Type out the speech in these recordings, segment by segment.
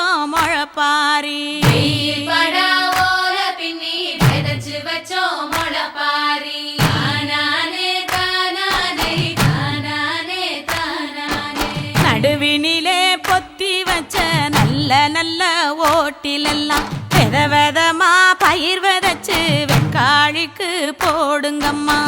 வச்சோம் முழப்பாரி. பின்னி விதைச்சு வச்சோம் முழப்பாரி. நடுவினிலே பொத்தி வச்ச நல்ல நல்ல ஓட்டிலெல்லாம் வித விதமா பயிர் விதைச்சு வெக்காளிக்கு போடுங்கம்மா.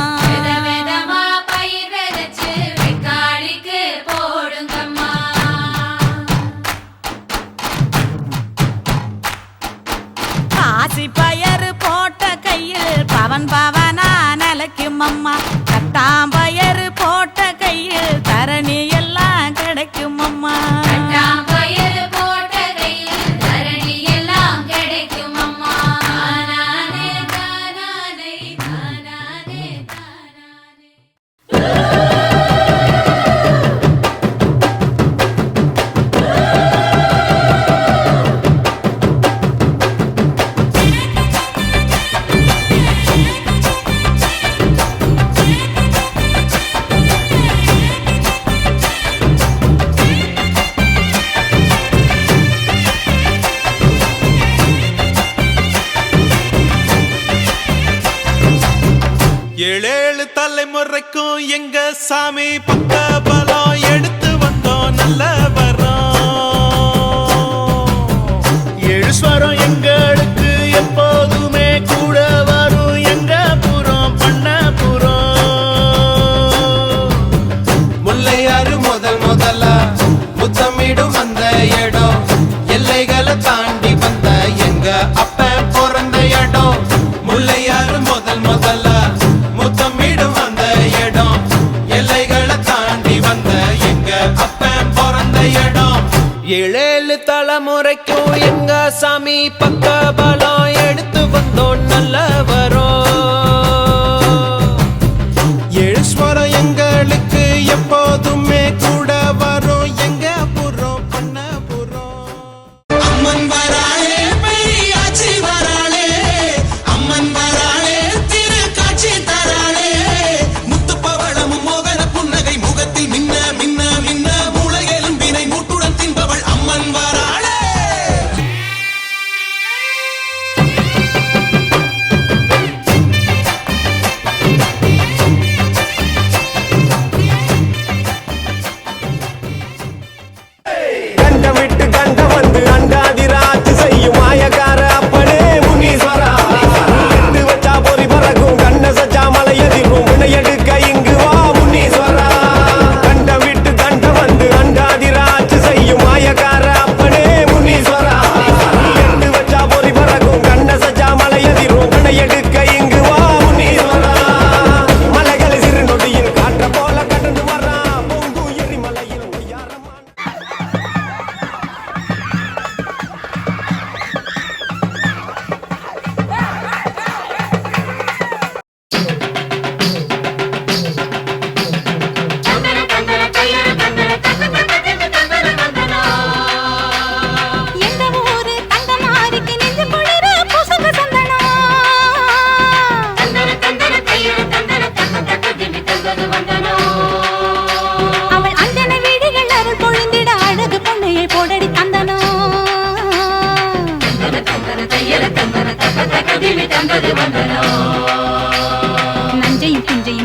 సమీప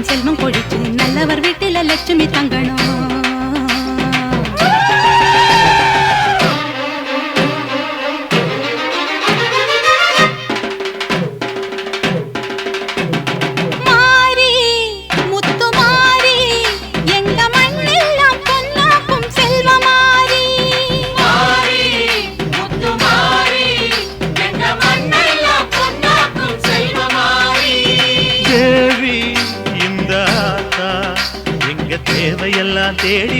செல்வம் கொழிச்சு நல்லவர் வீட்டில லட்சுமி தங்கணும்.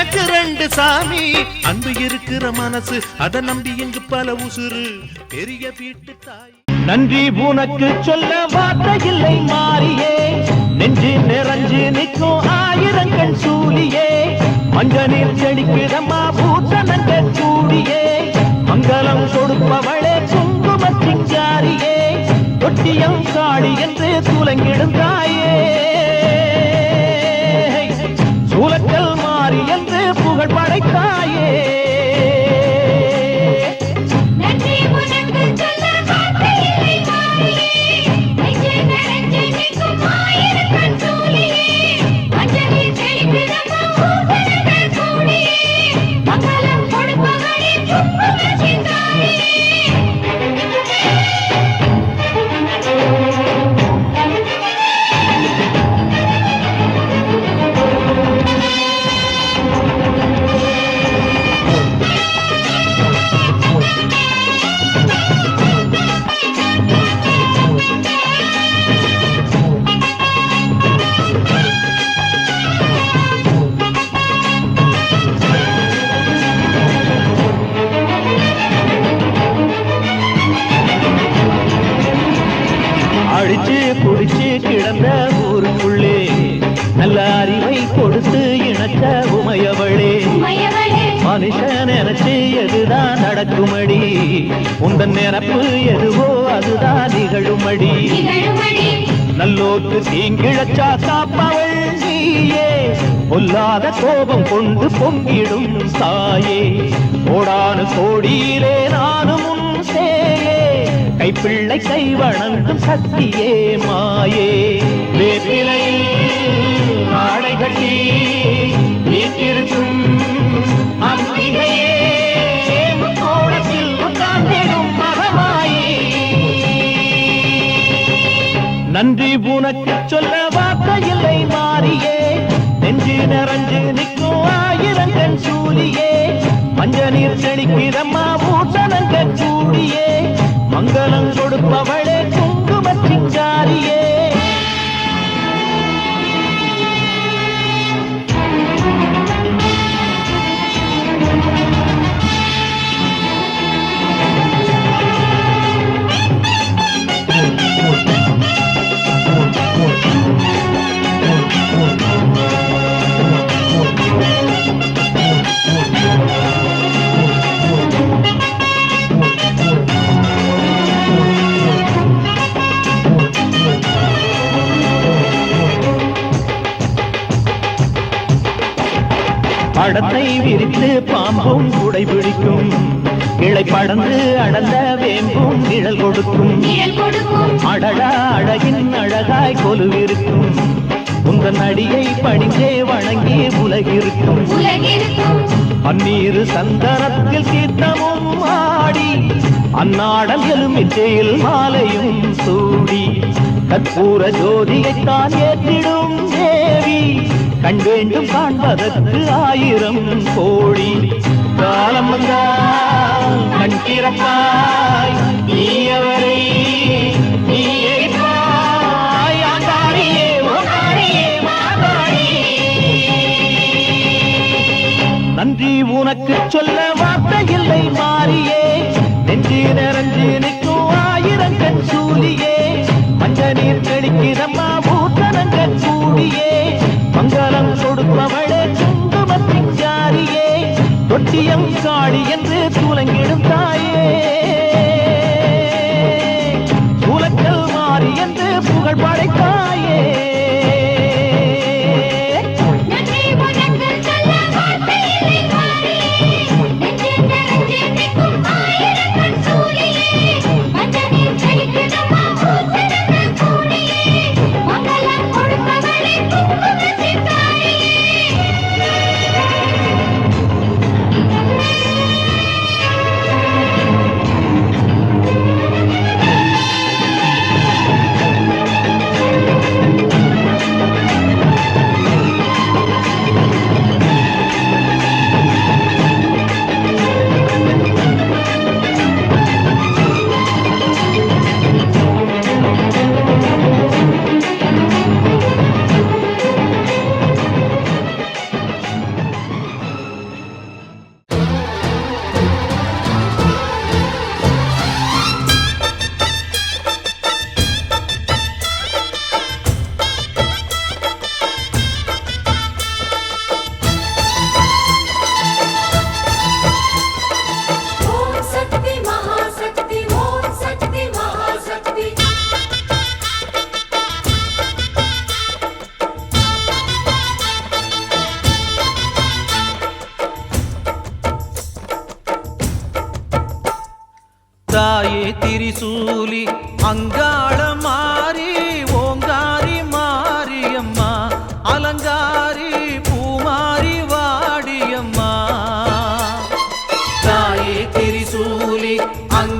எனக்கு ரெண்டு சாமி. அன்பு இருக்கிற மனசு அதை நம்பி இங்கு பல உசுறு. பெரிய வீட்டு தாய். நன்றி உனக்கு சொல்ல வார்த்தை இல்லை மாறியே. நெஞ்சு நிறைஞ்சு நிற்கும் ஆயிரங்கள் சூழியே மஞ்ச நீர் பூத்த பூத்தனங்கள் கூடியே. மங்களம் கொடுப்பவளே குங்குமத்தின் ஜாரியே. தொட்டியம் காளி என்று துலங்கிடும் தாயே. நல்லோர்க்கு தீங்கிழச்சா காப்பவள் நீயே. பொல்லாத கோபம் கொண்டு பொங்கிடும் சாயே. கோடானு கோடியிலே நானும் சேயே. கைப்பிள்ளை கை வணங்கும் சக்தியே மாயே. வேப்பிலை ஆடை கட்டி நன்றி உனக்கு சொல்ல வார்த்தையில்லை மாறியே. நெஞ்சு நிறைஞ்சு நிற்கும் ஆயிரங்கள் சூழியே மஞ்ச நீர் செழிக்கிறம்மா படத்தை விரித்து பாம்பும் குடை பிடிக்கும். கிளை படந்து அடந்த வேம்பும் நிழல் கொடுக்கும். அடடா அழகின் அழகாய் கொலுவிருக்கும். உந்தன் அடியை பணிந்தே வணங்கி உலகிருக்கும். பன்னீரு சந்தனத்தில் கீர்த்தமும் ஆடி அந்நாடல் எலுமிச்சையில் மாலையும் சூடி கற்பூர ஜோதியைத்தான் ஏற்றிடும் கண் வேண்டும் காண்பதற்கு ஆயிரம் கோடி. காலம் வந்தால் கண் திறப்பாய். நீயவரை நீ எரிப்பாய் ஆண்டாடியே நன்றி உனக்கு சொல்ல வார்த்தை இல்லை மாறியே. நெஞ்சு நிறைஞ்சு நிற்கும் ஆயிரங்கள் சூலியே மஞ்ச நீர் தெளிக்கிறம்மா பூத்தனங்கள் கூடியே. வரம் கொடுப்பவளே குங்குமத்தின் ஜாரியே தொட்டியம் காளி என்று துலங்கிடும் தாயே. சூலக்கல் மாறி என்று புகழ் படைத்தார் చూలి అంగ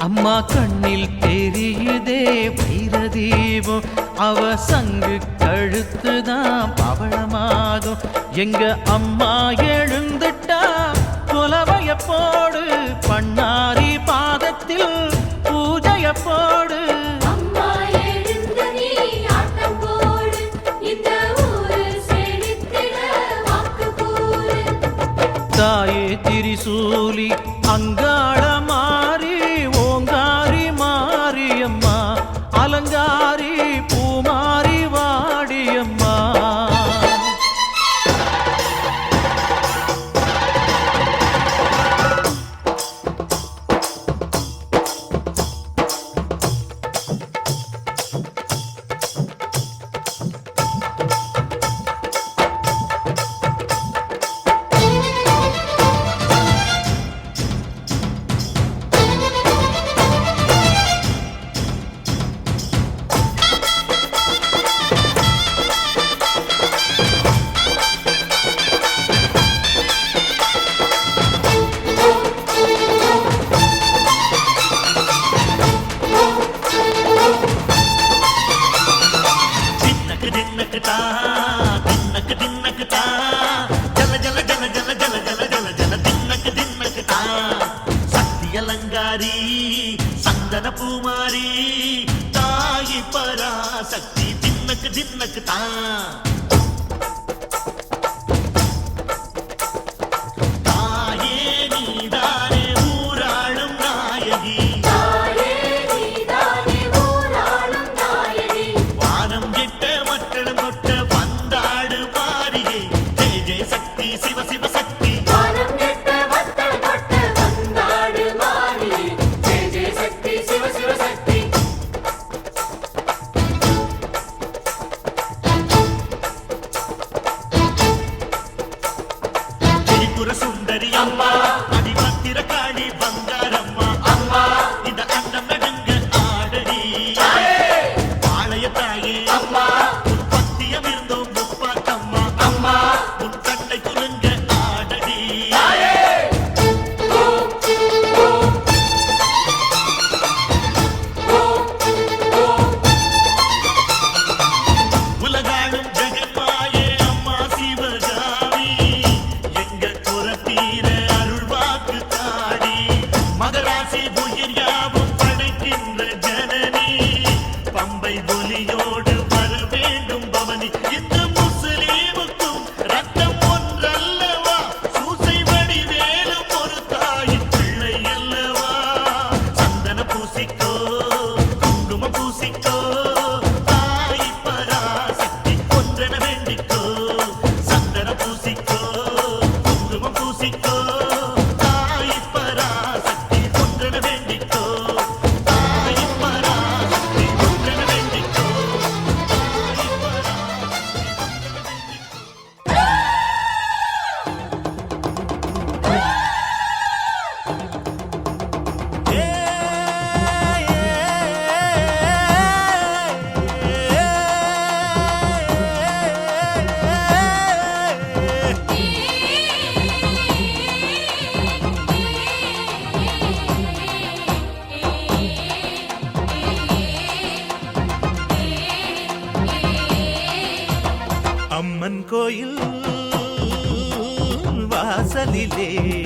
அம்மா கண்ணில் தெரியுதே வைரதீபம். அவ சங்கு கழுத்துதான் பவளமாகும். எங்க அம்மா எழுந்துட்டா குலவைய போடு. பண்ணாரி பாதத்தில் பூஜைய போடு. தாயே திரிசூலி తిన్నక తిన్నకతా జల జల జల జల జల జల జల జల తిన్నక తిన్నకతా సత్య లంగారి సందన పూమారి తాయి పరాశక్తి తిన్నక తిన్నకతా కదలిలే